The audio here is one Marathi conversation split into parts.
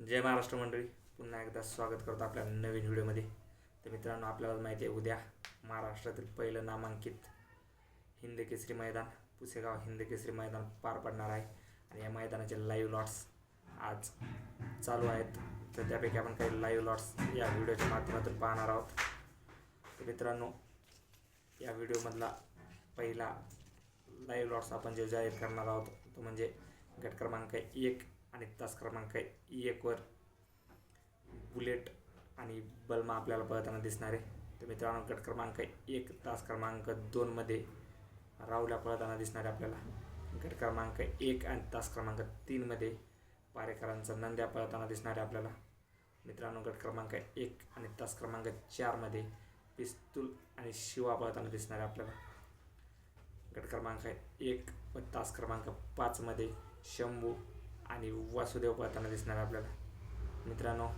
जय महाराष्ट्र मंडळी. पुन्हा एकदा स्वागत करतो आपल्या नवीन व्हिडिओमध्ये. तर मित्रांनो आपल्याला माहिती आहे उद्या महाराष्ट्रातील पहिलं नामांकित हिंद केसरी मैदान पुसेगाव हिंद केसरी मैदान पार पडणार आहे. आणि या मैदानाचे लाईव्ह लॉट्स आज चालू आहेत. तर त्यापैकी आपण काही लाईव्ह लॉट्स या व्हिडिओच्या माध्यमातून पाहणार आहोत. तर मित्रांनो या व्हिडिओमधला पहिला लाईव्ह लॉट्स आपण जे जाहीर करणार आहोत तो म्हणजे गट क्रमांक एक आणि तास क्रमांक एकवर बुलेट आणि बल्मा आपल्याला पळताना दिसणार आहे. तर मित्रांनो गट क्रमांक एक तास क्रमांक दोनमध्ये राहुल्या पळताना दिसणार आहे आपल्याला. गट क्रमांक एक आणि तास क्रमांक तीनमध्ये पारेकरांचा नंद्या पळताना दिसणार आहे आपल्याला. मित्रांनो गट क्रमांक एक आणि तास क्रमांक चारमध्ये पिस्तूल आणि शिवा पळताना दिसणार आहे आपल्याला. गट क्रमांक एक व तास क्रमांक पाचमध्ये शंभू आणि वासुदेव पळताना दिसणार आहे आपल्याला. मित्रांनो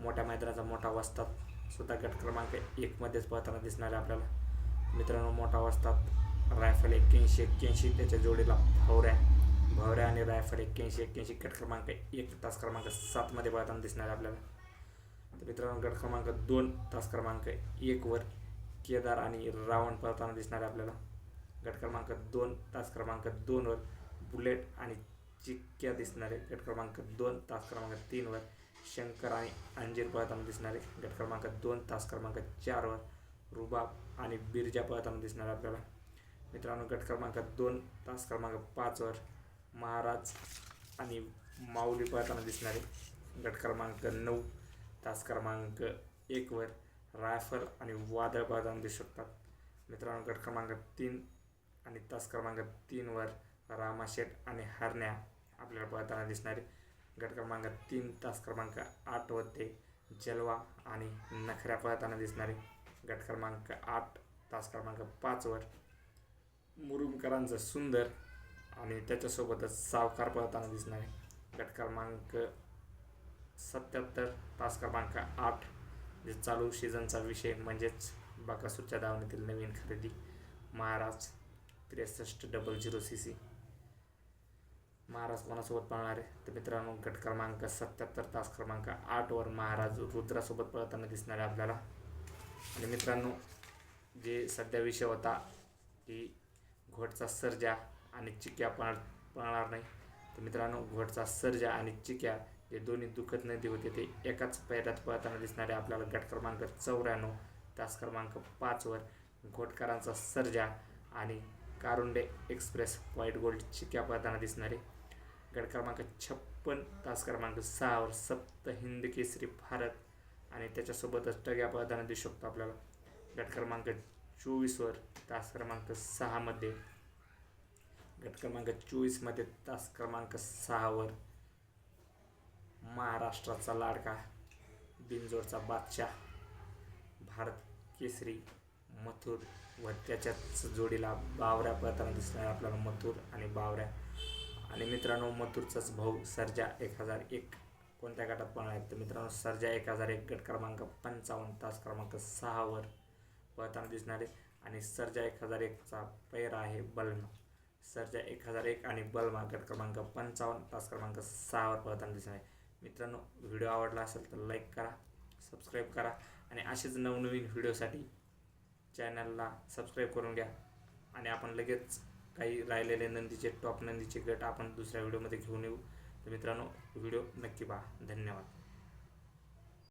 मोठ्या मैदानाचा मोठा वस्तात सुद्धा गट क्रमांक एकमध्येच पळताना दिसणार आहे आपल्याला. मित्रांनो मोठा वस्तात रायफल एक्क्याऐंशी एक्क्याऐंशी त्याच्या जोडीला भवऱ्या भवऱ्या आणि रायफल एक्क्याऐंशी एक्क्याऐंशी गट क्रमांक एक तास क्रमांक सातमध्ये पळताना दिसणार आहे आपल्याला. तर मित्रांनो गट क्रमांक दोन तास क्रमांक एकवर केदार आणि रावण पळताना दिसणार आहे आपल्याला. गट क्रमांक दोन तास क्रमांक दोनवर बुलेट आणि चिक्क्या दिसणारे गट क्रमांक दोन तास क्रमांक तीनवर शंकर आणि अंजीर पळताना दिसणारे गट क्रमांक दोन तास क्रमांक चारवर रुबाब आणि बिरजा पळताना दिसणार आपल्याला. मित्रांनो गट क्रमांक दोन तास क्रमांक पाचवर महाराज आणि माऊली पळताना दिसणारे गट क्रमांक नऊ तास क्रमांक एकवर रायफल आणि वादळ पळताना दिसू शकतात. मित्रांनो गट क्रमांक तीन आणि तास क्रमांक तीनवर रामाशेठ आणि हरण्या आपल्याला पळताना दिसणारे गट क्रमांक तीन तास क्रमांक आठवरते जलवा आणि नखऱ्या पळताना दिसणारे गट क्रमांक आठ तास क्रमांक पाचवर मुरुमकरांचं सुंदर आणि त्याच्यासोबतच सावकार पळताना दिसणारे गट क्रमांक सत्याहत्तर तास क्रमांक आठ जे चालू सीझनचा विषय म्हणजेच बाकासूरच्या दावणीतील नवीन खरेदी महाराज त्रेसष्ट डबल झिरो सी सी महाराज कोणासोबत पळणार. आहे तर मित्रांनो गट क्रमांक सत्याहत्तर तास क्रमांक आठवर महाराज रुद्रासोबत पळताना दिसणार आहे आपल्याला. आणि मित्रांनो जे सध्या विषय होता की घोटचा सर्जा आणि चिक्या पळ पळणार नाही. तर मित्रांनो घोटचा सर्जा आणि चिक्या जे दोन्ही दुखत नदी होते ते एकाच पैरात पळताना दिसणारे आपल्याला. गट क्रमांक चौऱ्याण्णव तास क्रमांक पाचवर घोटकरांचा सर्जा आणि कारुंडे एक्सप्रेस व्हाईट गोल्ड चिक्या पळताना दिसणारे. गड क्रमांक छप्पन तास क्रमांक सहावर सप्त हिंद केसरी भारत. आणि त्याच्यासोबतच टग्या पळताना दिसू शकतो आपल्याला. गट क्रमांक चोवीसवर तास क्रमांक सहामध्ये गट क्रमांक चोवीसमध्ये तास क्रमांक सहावर महाराष्ट्राचा लाडका बिनजोडचा बादशाह भारत केसरी मथुर व त्याच्याच जोडीला बावऱ्या पळताना दिसणार आपल्याला मथुर आणि बावऱ्या आणि मित्रांनो मथुरचाच भाऊ सर्जा एक हजार एक. कोणत्या गटात पण आहेत तर मित्रांनो सर्जा एक हजार एक गट क्रमांक पंचावन्न तास क्रमांक सहावर पळताना दिसणारे आणि सर्जा एक हजार एकचा पैरा आहे बल्मा. सर्जा एक हजार एक आणि बल्मा गट क्रमांक पंचावन्न तास क्रमांक सहावर पळताना दिसणार आहे. मित्रांनो व्हिडिओ आवडला असेल तर लाईक करा सबस्क्राईब करा आणि असेच नवनवीन व्हिडिओसाठी चॅनलला सबस्क्राईब करून घ्या. आणि आपण लगेच काही राहिलेले नंदीचे टॉप नंदीचे गट आपण दुसऱ्या व्हिडिओमध्ये घेऊन येऊ. तर मित्रांनो व्हिडिओ नक्की पहा. धन्यवाद.